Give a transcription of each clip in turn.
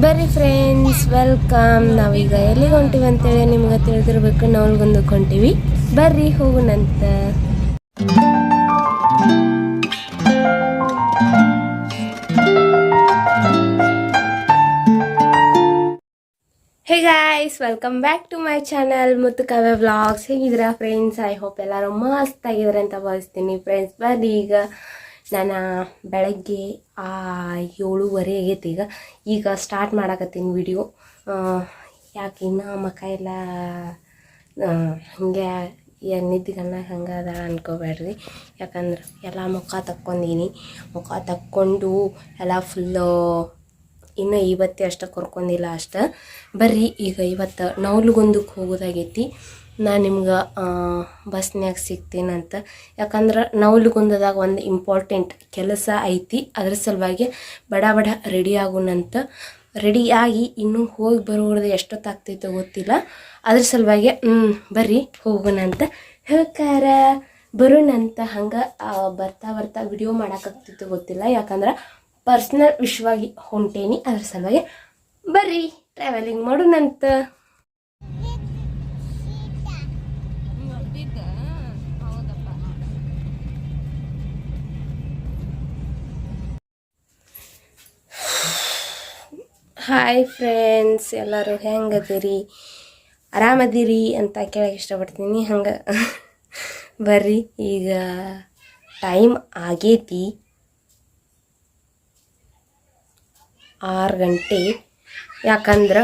ಬರ್ರಿ friends welcome ನಾವೀಗ ಎಲ್ಲಿಗೆ ಹೊಂಟಿವಿ ಅಂತೇಳಿ ನಿಮ್ಗೆ ತಿಳಿದಿರ್ಬೇಕು. ನಾವ್ಗೊಂದು ಹೊಂಟಿವಿ. ಬರ್ರಿ ಹೋಗುಣಂತ hey guys welcome back to my channel Muttu Kavya vlogs ಹೇಗಿದ್ದೀರಾ ಫ್ರೆಂಡ್ಸ್ ಐ ಹೋಪ್ ಎಲ್ಲರೂ ಮಸ್ತ್ ಆಗಿದ್ರೆ ಅಂತ ಭಾವಿಸ್ತೀನಿ. ಫ್ರೆಂಡ್ಸ್ ಬರ್ರಿ ಈಗ. ನಾನು ಬೆಳಗ್ಗೆ ಏಳುವರೆ ಆಗೈತಿ ಈಗ. ಈಗ ಸ್ಟಾರ್ಟ್ ಮಾಡಕತ್ತೀನಿ ವಿಡಿಯೋ ಯಾಕೆ ಇನ್ನೂ ಮಕ್ಕ ಎಲ್ಲ ಹಿಂಗೆ ಎಣ್ಣಿದ್ದಿಗನ್ನ ಹಂಗೆ ಅದ ಅನ್ಕೋಬೇಡ್ರಿ. ಯಾಕಂದ್ರೆ ಎಲ್ಲ ಮುಖ ತಕ್ಕೊಂಡೀನಿ ಮುಖ ತಕ್ಕೊಂಡು ಎಲ್ಲ ಫುಲ್ಲು ಇನ್ನು ಇವತ್ತೇ ಅಷ್ಟ ಕೊರ್ಕೊಂಡಿಲ್ಲ ಅಷ್ಟ. ಬರ್ರಿ ಈಗ ಇವತ್ತು ನವಲುಗೊಂದಕ್ಕೆ ಹೋಗೋದಾಗೈತಿ. ನಾ ನಿಮ್ಗೆ ಬಸ್ನ್ಯಾಗ ಸಿಗ್ತೀನಂತ. ಯಾಕಂದ್ರೆ ನೌಲಿಗುಂದದಾಗ ಒಂದು ಇಂಪಾರ್ಟೆಂಟ್ ಕೆಲಸ ಐತಿ, ಅದ್ರ ಸಲುವಾಗಿ ಬಡ ಬಡ ರೆಡಿ ಆಗುನಂತ. ರೆಡಿಯಾಗಿ ಇನ್ನೂ ಹೋಗಿ ಬರೋದು ಎಷ್ಟೊತ್ತಾಗ್ತೈತೋ ಗೊತ್ತಿಲ್ಲ. ಅದ್ರ ಸಲುವಾಗಿ ಬರ್ರಿ ಹೋಗೋಣಂತ ಹೇಳ್ಕಾರ. ಬರೋಣಂತ ಹಂಗೆ ಬರ್ತಾ ಬರ್ತಾ ವಿಡಿಯೋ ಮಾಡೋಕ್ಕಾಗ್ತಿತ್ತು ಗೊತ್ತಿಲ್ಲ. ಯಾಕಂದ್ರೆ ಪರ್ಸ್ನಲ್ ವಿಷಯವಾಗಿ ಹೊಂಟೇನಿ, ಅದ್ರ ಸಲುವಾಗಿ ಬರ್ರಿ ಟ್ರಾವೆಲಿಂಗ್ ಮಾಡೋಣಂತ ಹಾಯ್ ಫ್ರೆಂಡ್ಸ್ ಎಲ್ಲರೂ ಹೆಂಗದಿರಿ? ಆರಾಮದಿರಿ ಅಂತ ಕೇಳಕ್ಕೆ ಇಷ್ಟಪಡ್ತೀನಿ. ಹಂಗೆ ಬರ್ರಿ, ಈಗ ಟೈಮ್ ಆಗೇತಿ. ಆರು ಗಂಟೆ. ಯಾಕಂದ್ರೆ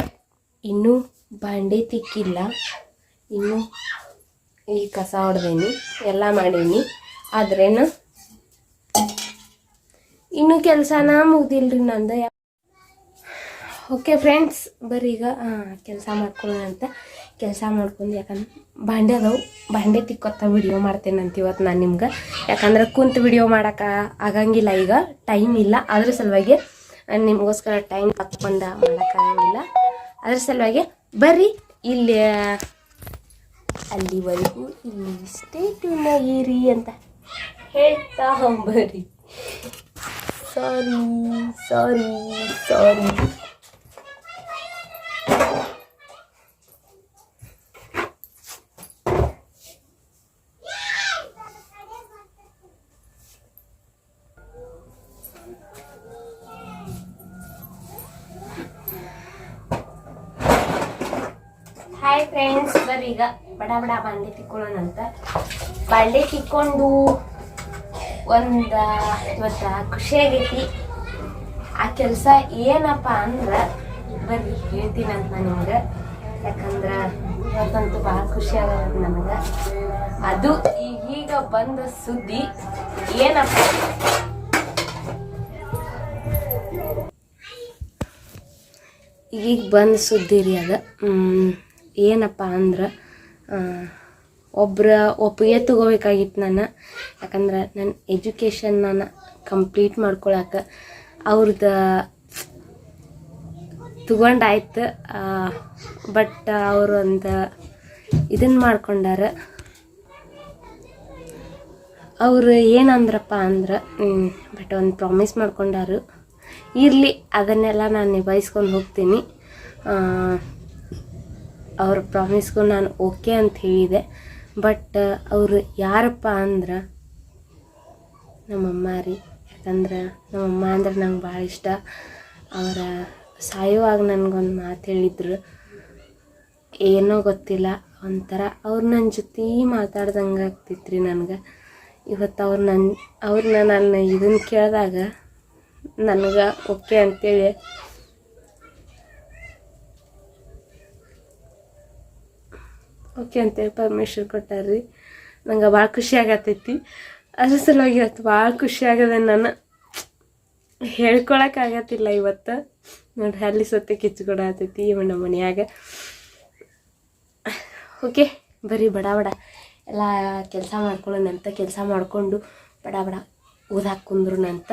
ಇನ್ನೂ ಬಾಂಡೆ ತಿಕ್ಕಿಲ್ಲ. ಇನ್ನೂ ಈ ಕಸ ಹೊಡ್ದೇನಿ ಎಲ್ಲ ಮಾಡೀನಿ. ಆದ್ರೇನು ಇನ್ನೂ ಕೆಲಸನ ಮುಗ್ದಿಲ್ರಿ ನಂದು. ಓಕೆ ಫ್ರೆಂಡ್ಸ್ ಬರ್ರಿ ಈಗ ಕೆಲಸ ಮಾಡ್ಕೊಳ್ಳೋಣ ಅಂತ. ಕೆಲಸ ಮಾಡ್ಕೊಂಡು ಯಾಕಂದ್ರೆ ಬಾಂಡೆ ಅದಾವು. ಬಾಂಡೆ ತಿಕ್ಕೊತ್ತ ವಿಡಿಯೋ ಮಾಡ್ತೇನಂತ ಇವತ್ತು ನಾನು ನಿಮ್ಗೆ. ಯಾಕಂದ್ರೆ ಕುಂತು ವಿಡಿಯೋ ಮಾಡೋಕೆ ಆಗಂಗಿಲ್ಲ ಈಗ ಟೈಮ್ ಇಲ್ಲ. ಅದ್ರ ಸಲುವಾಗಿ ನಿಮಗೋಸ್ಕರ ಟೈಮ್ ತಕ್ಕೊಂಡ ಮಾಡೋಕ್ಕಾಗಂಗಿಲ್ಲ ಅದ್ರ ಸಲುವಾಗಿ ಬರ್ರಿ, ಇಲ್ಲಿ, ಅಲ್ಲಿವರೆಗೂ ಇಲ್ಲಿ ಸ್ಟೇ ಏರಿ ಅಂತ ಹೇಳ್ತಾ ಬರ್ರಿ ಸಾರಿ ಸಾರಿ ಸಾರಿ ಹಾಯ್ ಫ್ರೆಂಡ್ಸ್ ಬರೀಗ ಬಡ ಬಡ ಬಾಂಡೆ ತಿಕ್ಕೊಳ್ಳೋಣಂತ ಬಾಂಡೆ ತಿಕ್ಕೊಂಡು ಒಂದ ಇವತ್ತ ಖುಷಿ ಆಗೈತಿ. ಆ ಕೆಲಸ ಏನಪ್ಪ ಅಂದ್ರೆ ಬರ್ರಿ ಹೇಳ್ತೀನಂತ ನಾನು ನಿಮ್ಗೆ. ಯಾಕಂದ್ರ ಇವತ್ತಂತೂ ಭಾಳ ಖುಷಿ ಆಗದ ನಮಗೆ. ಅದು ಈಗೀಗ ಬಂದ ಸುದ್ದಿ ಏನಪ್ಪ? ಈಗ ಬಂದ ಸುದ್ದಿ ರೀ ಅದು. ಏನಪ್ಪ ಅಂದ್ರೆ ಒಬ್ರ ಒಪ್ಪಿಗೆ ತಗೋಬೇಕಾಗಿತ್ತು ನಾನು. ಯಾಕಂದ್ರೆ ನನ್ನ ಎಜುಕೇಷನ್ ನಾನು ಕಂಪ್ಲೀಟ್ ಮಾಡ್ಕೊಳಕ್ಕೆ ಅವ್ರದ್ದು ತಗೊಂಡಾಯ್ತು ಬಟ್ ಅವರು ಒಂದು ಇದನ್ನು ಮಾಡ್ಕೊಂಡಾರ. ಅವರು ಏನಂದ್ರಪ್ಪ ಅಂದ್ರೆ ಬಟ್ ಒಂದು ಪ್ರಾಮಿಸ್ ಮಾಡ್ಕೊಂಡಾರು. ಇರಲಿ, ಅದನ್ನೆಲ್ಲ ನಾನು ನಿಭಾಯಿಸ್ಕೊಂಡು ಹೋಗ್ತೀನಿ. ಅವ್ರ ಪ್ರಾಮಿಸ್ಗೂ ನಾನು ಓಕೆ ಅಂತ ಹೇಳಿದೆ. ಬಟ್ ಅವರು ಯಾರಪ್ಪ ಅಂದ್ರೆ, ನಮ್ಮಮ್ಮ ರೀ. ಯಾಕಂದ್ರೆ, ನಮ್ಮಮ್ಮ ಅಂದ್ರೆ ನಂಗೆ ಭಾಳ ಇಷ್ಟ. ಅವರ ಸಾಯುವಾಗ ನನಗೊಂದು ಮಾತು ಹೇಳಿದ್ರು. ಏನೋ ಗೊತ್ತಿಲ್ಲ, ಒಂಥರ ಅವ್ರು ನನ್ನ ಜೊತೆ ಮಾತಾಡ್ದಂಗೆ ಆಗ್ತಿತ್ತು ರೀ ನನಗೆ. ಇವತ್ತು ಅವ್ರು ನನ್ನ ಅವ್ರನ್ನ ನಾನು ಇದನ್ನು ಕೇಳಿದಾಗ ನನಗೆ ಓಕೆ ಅಂತೇಳಿ. ಓಕೆ ಅಂತೇಳಿ ಪರ್ಮಿಷನ್ ಕೊಟ್ಟಾರ್ರಿ. ನಂಗೆ ಭಾಳ ಖುಷಿ ಆಗತ್ತೈತಿ ಅದ್ರ ಸಲುವಾಗಿ ಇವತ್ತು ಭಾಳ ಖುಷಿ ಆಗದೆ ನಾನು ಹೇಳ್ಕೊಳಕ್ಕಾಗತ್ತಿಲ್ಲ ಇವತ್ತು. ನೋಡಿ ಅಲ್ಲಿ ಸೊತ್ತೆ ಕಿಚ್ಕೊಡ ಆತೈತಿ ನಮ್ಮ ಮನೆಯಾಗ. ಓಕೆ, ಬರೀ ಬಡ ಬಡ. ಎಲ್ಲ ಕೆಲಸ ಮಾಡ್ಕೊಳ್ಳೋಣಂತ, ಕೆಲಸ ಮಾಡಿಕೊಂಡು ಬಡ ಬಡ ಓದಾಕೆ ಕುಂದ್ರುನಂತ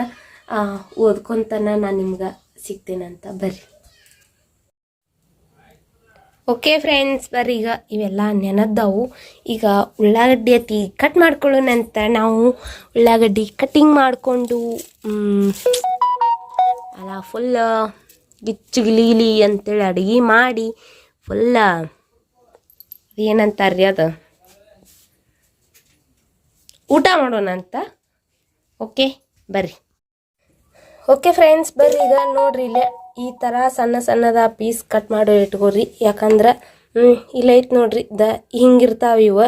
ಓದ್ಕೊಂತನ ನಾನು ನಿಮ್ಗೆ ಸಿಗ್ತೇನಂತ. ಬರ್ರಿ. ಓಕೆ ಫ್ರೆಂಡ್ಸ್ ಬರ್ರಿ. ಈಗ ಇವೆಲ್ಲ ನೆನದ್ದವು. ಈಗ ಉಳ್ಳಾಗಡ್ಡಿ ಅತಿ ಕಟ್ ಮಾಡ್ಕೊಳ್ಳೋಣಂತ ನಾವು ಉಳ್ಳಾಗಡ್ಡಿ ಕಟ್ಟಿಂಗ್ ಮಾಡಿಕೊಂಡು ಅಲ್ಲ ಫುಲ್ ಗಿಚ್ಚು ಗಿಲಿಗಿಲಿ ಅಂತೇಳಿ ಅಡುಗೆ ಮಾಡಿ ಫುಲ್ಲ ಏನಂತಾರ್ರಿ ಅದು? ಊಟ ಮಾಡೋಣ ಅಂತ. ಓಕೆ ಬರ್ರಿ. ಓಕೆ ಫ್ರೆಂಡ್ಸ್ ಬರ್ರಿ ಈಗ ನೋಡ್ರಿ ಇಲ್ಲೇ ಈ ಥರ ಸಣ್ಣ ಸಣ್ಣದ ಪೀಸ್ ಕಟ್ ಮಾಡಿ ಇಟ್ಕೋರಿ ಯಾಕಂದ್ರೆ ಇಲ್ಲ ಐತೆ ನೋಡ್ರಿ. ದ, ಹಿಂಗಿರ್ತಾವ ಇವ.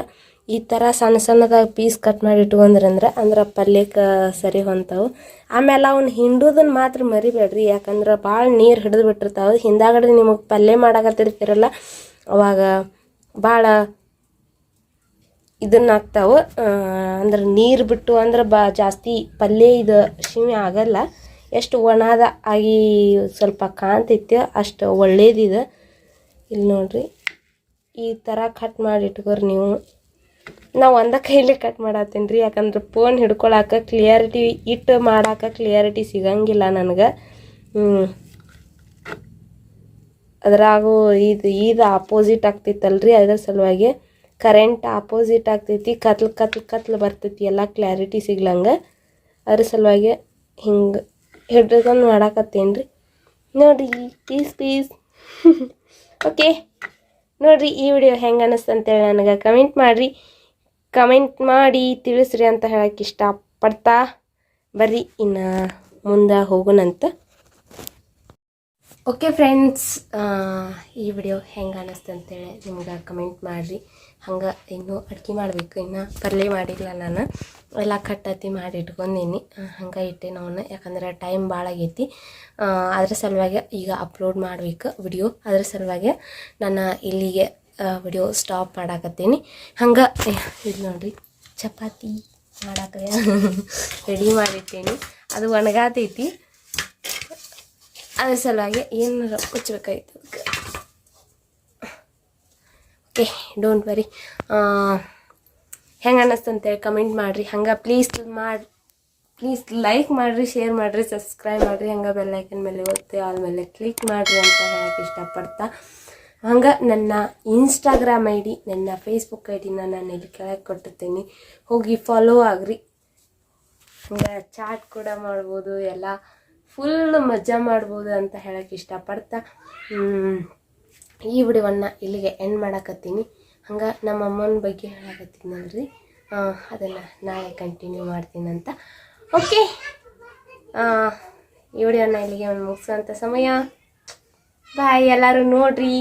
ಈ ಥರ ಸಣ್ಣ ಸಣ್ಣದ ಪೀಸ್ ಕಟ್ ಮಾಡಿ ಇಟ್ಕೊಂಡ್ರಂದ್ರೆ ಅಂದ್ರೆ ಪಲ್ಯಕ್ಕೆ ಸರಿ ಹೊಂತಾವು. ಆಮೇಲೆ ಅವ್ನ ಹಿಂಡೋದನ್ನ ಮಾತ್ರ ಮರಿಬೇಡ್ರಿ. ಯಾಕಂದ್ರೆ ಭಾಳ ನೀರು ಹಿಡಿದು ಬಿಟ್ಟಿರ್ತಾವೆ. ಹಿಂದಾಗಡೆ ನಿಮಗೆ ಪಲ್ಯ ಮಾಡಾಕತ್ತಿರ್ತೀರಲ್ಲ, ಅವಾಗ ಭಾಳ ಇದನ್ನ ಹಾಕ್ತಾವೆ. ಅಂದ್ರೆ ನೀರು ಬಿಟ್ಟು ಅಂದ್ರೆ ಬಾ, ಜಾಸ್ತಿ ಪಲ್ಯ ಇದು, ಶಿಮೆ ಆಗಲ್ಲ. ಎಷ್ಟು ಒಣದ ಆಗಿ ಸ್ವಲ್ಪ ಕಾಣ್ತೈತೆ ಅಷ್ಟು ಒಳ್ಳೇದಿದೆ ಇಲ್ಲಿ ನೋಡ್ರಿ, ಈ ಥರ ಕಟ್ ಮಾಡಿ ಇಟ್ಕೋರಿ ನೀವು. ನಾವು ಒಂದ ಕೈಲಿ ಕಟ್ ಮಾಡತ್ತೀನಿ ರೀ ಯಾಕಂದ್ರೆ ಫೋನ್ ಹಿಡ್ಕೊಳಕ್ಕೆ ಕ್ಲಿಯರಿಟಿ ಇಟ್ಟು ಮಾಡಾಕ ಕ್ಲಿಯರಿಟಿ ಸಿಗಂಗಿಲ್ಲ ನನಗೆ. ಅದ್ರಾಗೂ ಇದು ಇದು ಆಪೋಸಿಟ್ ಆಗ್ತಿತ್ತಲ್ರಿ, ಅದ್ರ ಸಲುವಾಗಿ ಕರೆಂಟ್ ಆಪೋಸಿಟ್ ಆಗ್ತೈತಿ, ಕತ್ಲು ಕತ್ಲು ಕತ್ಲು ಬರ್ತೈತಿ, ಎಲ್ಲ ಕ್ಲಾರಿಟಿ ಸಿಗ್ಲಂಗೆ. ಅದ್ರ ಸಲುವಾಗಿ ಹಿಂಗೆ ಹಿಡ್ಕೊಂಡು ಮಾಡಾಕತ್ತೇನು ರೀ ನೋಡಿರಿ ಪ್ಲೀಸ್ ಪೀಸ್ ಓಕೆ ನೋಡಿರಿ, ಈ ವಿಡಿಯೋ ಹೆಂಗೆ ಅನ್ನಿಸ್ತು ಅಂತೇಳಿ ನನಗೆ ಕಮೆಂಟ್ ಮಾಡಿರಿ. ಕಮೆಂಟ್ ಮಾಡಿ ತಿಳಿಸ್ರಿ ಅಂತ ಹೇಳೋಕ್ಕೆ ಇಷ್ಟಪಡ್ತಾ ಬರ್ರಿ. ಇನ್ನು ಮುಂದೆ ಹೋಗೋಣಂತ ಓಕೆ ಫ್ರೆಂಡ್ಸ್ ಈ ವಿಡಿಯೋ ಹೆಂಗೆ ಅನ್ನಿಸ್ತು ಅಂತೇಳಿ ನಿಮ್ಗೆ ಕಮೆಂಟ್ ಮಾಡಿರಿ. ಹಂಗೆ ಇನ್ನೂ ಅಡುಗೆ ಮಾಡಬೇಕು. ಇನ್ನು ಪರ್ಲೆ ಮಾಡಿಲ್ಲ ನಾನು. ಎಲ್ಲ ಕಟ್ಟತಿ ಮಾಡಿ ಇಟ್ಕೊಂಡೀನಿ. ಹಂಗೆ ಇಟ್ಟೆ ಅವನ್ನ ಯಾಕಂದ್ರೆ ಟೈಮ್ ಭಾಳ ಆಗೈತಿ. ಅದ್ರ ಸಲುವಾಗಿ ಈಗ ಅಪ್ಲೋಡ್ ಮಾಡಬೇಕು ವಿಡಿಯೋ ಅದ್ರ ಸಲುವಾಗಿ ನಾನು ಇಲ್ಲಿಗೆ ವಿಡಿಯೋ ಸ್ಟಾಪ್ ಮಾಡಾಕತ್ತೀನಿ. ಹಂಗೆ ಇದು ನೋಡ್ರಿ. ಚಪಾತಿ ಮಾಡಾಕ ರೆಡಿ ಮಾಡಿಟ್ಟೇನಿ. ಅದು ಒಣಗಾತೈತಿ. ಅದ್ರ ಸಲುವಾಗಿ ಏನಾರ ಮುಚ್ಚಬೇಕಾಯ್ತು ಅದಕ್ಕೆ. ಓಕೆ ಡೋಂಟ್ ವರಿ ಹೆಂಗೆ ಅನ್ನಿಸ್ತು ಅಂತೇಳಿ ಕಮೆಂಟ್ ಮಾಡಿರಿ. ಹಂಗೆ ಪ್ಲೀಸ್ ಮಾಡಿ ಪ್ಲೀಸ್ ಲೈಕ್ ಮಾಡಿರಿ ಶೇರ್ ಮಾಡಿರಿ ಸಬ್ಸ್ಕ್ರೈಬ್ ಮಾಡಿರಿ. ಹಂಗೆ ಬೆಲ್ಲೈಕನ್ ಮೇಲೆ ಒತ್ತಿ ಆಲ್ ಮೇಲೆ ಕ್ಲಿಕ್ ಮಾಡಿರಿ ಅಂತ ಹೇಳಕ್ಕೆ ಇಷ್ಟಪಡ್ತಾ. ಹಂಗೆ ನನ್ನ ಇನ್ಸ್ಟಾಗ್ರಾಮ್ ಐ ಡಿ ನನ್ನ ಫೇಸ್ಬುಕ್ ಐ ಡಿನ ನಾನು ಇಲ್ಲಿ ಕೆಳಗೆ ಕೊಟ್ಟಿರ್ತೀನಿ. ಹೋಗಿ ಫಾಲೋ ಆಗ್ರಿ. ಹಂಗೆ ಚಾಟ್ ಕೂಡ ಮಾಡ್ಬೋದು, ಎಲ್ಲ ಫುಲ್ ಮಜಾ ಮಾಡ್ಬೋದು ಅಂತ ಹೇಳಕ್ಕೆ ಇಷ್ಟಪಡ್ತಾ. ಈ ವಿಡಿಯೋವನ್ನು ಇಲ್ಲಿಗೆ ಎಂಡ್ ಮಾಡಕತ್ತೀನಿ. ಹಂಗೆ ನಮ್ಮ ಅಮ್ಮನ ಬಗ್ಗೆ ಹೇಳಕತ್ತಿದ್ನಲ್ರಿ. ಅದನ್ನು ನಾಳೆ ಕಂಟಿನ್ಯೂ ಮಾಡ್ತೀನಂತ. ಓಕೆ ಈ ವಿಡಿಯೋನ ಇಲ್ಲಿಗೆ ಮುಗಿಸೋಂಥ ಸಮಯ. ಬಾಯ್ ಎಲ್ಲರೂ ನೋಡ್ರಿ.